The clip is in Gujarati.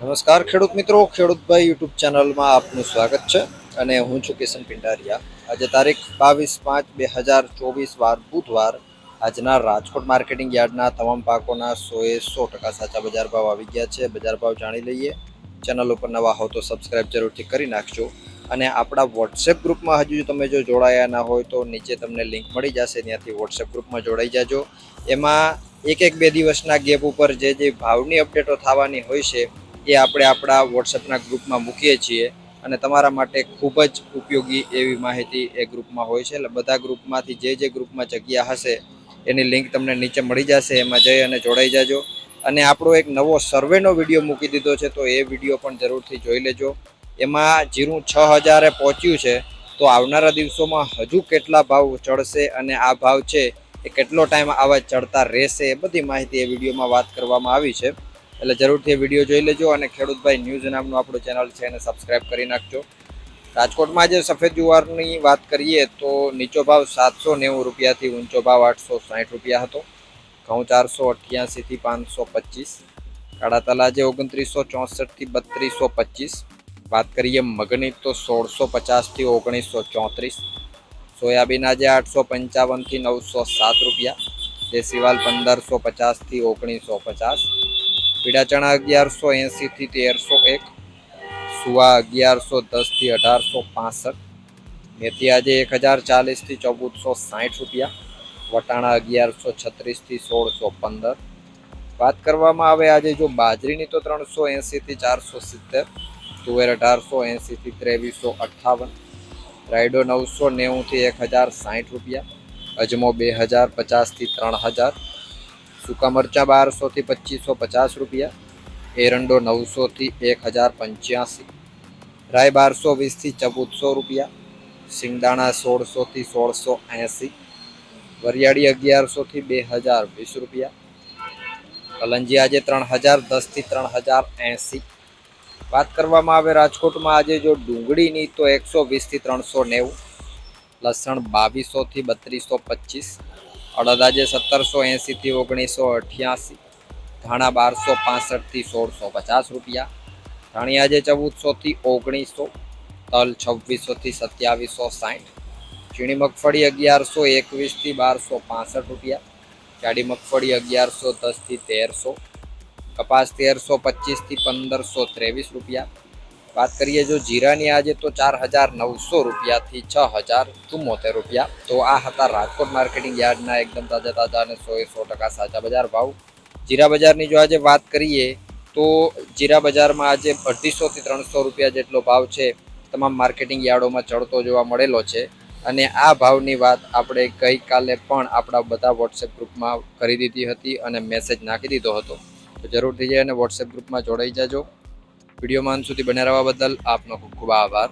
નમસ્કાર ખેડૂત મિત્રો ખેડૂતભાઈ યુટ્યુબ ચેનલમાં આપનું સ્વાગત છે અને હું છું કિશન પિંડારિયા. આજે તારીખ બાવીસ પાંચ બે હજાર ચોવીસ વાર બુધવાર આજના રાજકોટ માર્કેટિંગ યાર્ડના તમામ પાકોના સોએ સો ટકા સાચા બજાર ભાવ આવી ગયા છે. બજાર ભાવ જાણી લઈએ. ચેનલ ઉપર નવા હો તો સબસ્ક્રાઈબ જરૂરથી કરી નાખજો. અને આપણા વોટ્સએપ ગ્રુપમાં હજુ તમે જો જોડાયા ના હોય તો નીચે તમને લિંક મળી જશે. ત્યાંથી વોટ્સએપ ગ્રુપમાં જોડાઈ જાજો. એમાં એક એક બે દિવસના ગેપ ઉપર જે જે ભાવની અપડેટો થવાની હોય છે એ આપણે આપણા વોટ્સએપના ગ્રુપમાં મૂકીએ છીએ અને તમારા માટે ખૂબ જ ઉપયોગી એવી માહિતી એ ગ્રુપમાં હોય છે. એટલે બધા ગ્રુપમાંથી જે જે ગ્રુપમાં જગ્યા હશે, એની લિંક તમને નીચે મળી જશે, એમાં જઈ અને જોડાઈ જાજો. અને આપણો એક નવો સર્વેનો વીડિયો મૂકી દીધો છે, તો એ વીડિયો પણ જરૂરથી જોઈ લેજો. એમાં જીરું છ હજારે પહોંચ્યું છે, તો આવનારા દિવસોમાં હજુ કેટલા ભાવ ચડશે અને આ ભાવ છે એ કેટલો ટાઈમ આવા ચડતા રહેશે, એ બધી માહિતી એ વિડીયોમાં વાત કરવામાં આવી છે. એટલે જરૂરથી વીડિયો જોઈ લેજો અને ખેડૂતભાઈ ન્યૂઝ નામનું આપણું ચેનલ છે એને સબસ્ક્રાઈબ કરી નાખજો. રાજકોટમાં જે સફેદ જુવારની વાત કરીએ તો નીચો ભાવ સાતસો નેવું રૂપિયાથી ઊંચો ભાવ આઠસો સાઠ રૂપિયા હતો. ઘઉં ચારસો અઠ્યાસીથી પાંચસો પચીસ. કાળા તલાજે ઓગણત્રીસો ચોસઠથી બત્રીસો પચીસ. વાત કરીએ મગની તો સોળસો પચાસથી ઓગણીસો ચોત્રીસ. સોયાબીન આજે આઠસો પંચાવનથી નવસો સાત રૂપિયા. દેશીવાલ પંદરસો પચાસથી ઓગણીસો પચાસ. પીળા ચણા અગિયારસો એંસીથી તેરસો એક, સુવા અગિયારસો દસથી અઢારસો પાસઠ, મેથી આજે એક હજાર ચાલીસથી ચૌદસો સાઠ રૂપિયા, વટાણા અગિયારસો છત્રીસથી સોળસો પંદર. વાત કરવામાં આવે આજે જો બાજરીની તો ત્રણસો એંસીથી ચારસો સિત્તેર, તુવેર અઢારસો એંસીથી ત્રેવીસો અઠ્ઠાવન રાયડો નવસો નેવુંથી એક હજાર સાઠ રૂપિયા, અજમો બે હજાર પચાસથી ત્રણ હજાર સૂકા મરચાં બારસોથી પચીસો પચાસ રૂપિયા એરંડો નવસોથી એક હજાર પંચ્યાસી રાય બારસો વીસથી ચૌદસો રૂપિયા સિંગદાણા સોળસોથી સોળસો એંસી વરિયાળી અગિયારસોથી બે હજાર વીસ રૂપિયા કલંજી આજે ત્રણ હજાર દસથી ત્રણ હજાર એંસી વાત કરવામાં આવે રાજકોટમાં આજે જો ડુંગળીની તો એકસો વીસથી ત્રણસો નેવું, લસણ બાવીસોથી બત્રીસો પચીસ અડદ આજે સત્તરસો એંસીથી ઓગણીસો અઠ્યાસી. ધાણા બારસો પાસઠથી સોળસો પચાસ રૂપિયા. ધાણી આજે ચૌદસોથી ઓગણીસો. તલ છવ્વીસોથી સત્યાવીસો સાઠ. ઝીણી મગફળી અગિયારસો એકવીસથી બારસો પાસઠ રૂપિયા. જાડી મગફળી અગિયારસો દસથી તેરસો. કપાસ તેરસો પચીસથી પંદરસો ત્રેવીસ રૂપિયા. વાત કરીએ જો જીરાની આજે તો ચાર હજાર નવસો રૂપિયાથી છ હજાર ચુમ્મોતેર રૂપિયા. તો આ હતા રાજકોટ માર્કેટિંગ યાર્ડના એકદમ તાજા તાજા અને સો સો ટકા સાચા બજાર ભાવ. જીરા બજારની જો આજે વાત કરીએ, તો જીરા બજારમાં આજે અઢીસોથી ત્રણસો રૂપિયા જેટલો ભાવ છે. તમામ માર્કેટિંગ યાર્ડોમાં ચડતો જોવા મળેલો છે. અને આ ભાવની વાત આપણે ગઈકાલે પણ આપણા બધા વોટ્સએપ ગ્રુપમાં કરી દીધી હતી અને મેસેજ નાખી દીધો હતો. તો જરૂરથી જઈને વોટ્સએપ ગ્રુપમાં જોડાઈ જાજો. વિડીયોમાં અંત સુધી બને રહેવા બદલ આપનો ખૂબ ખૂબ આભાર.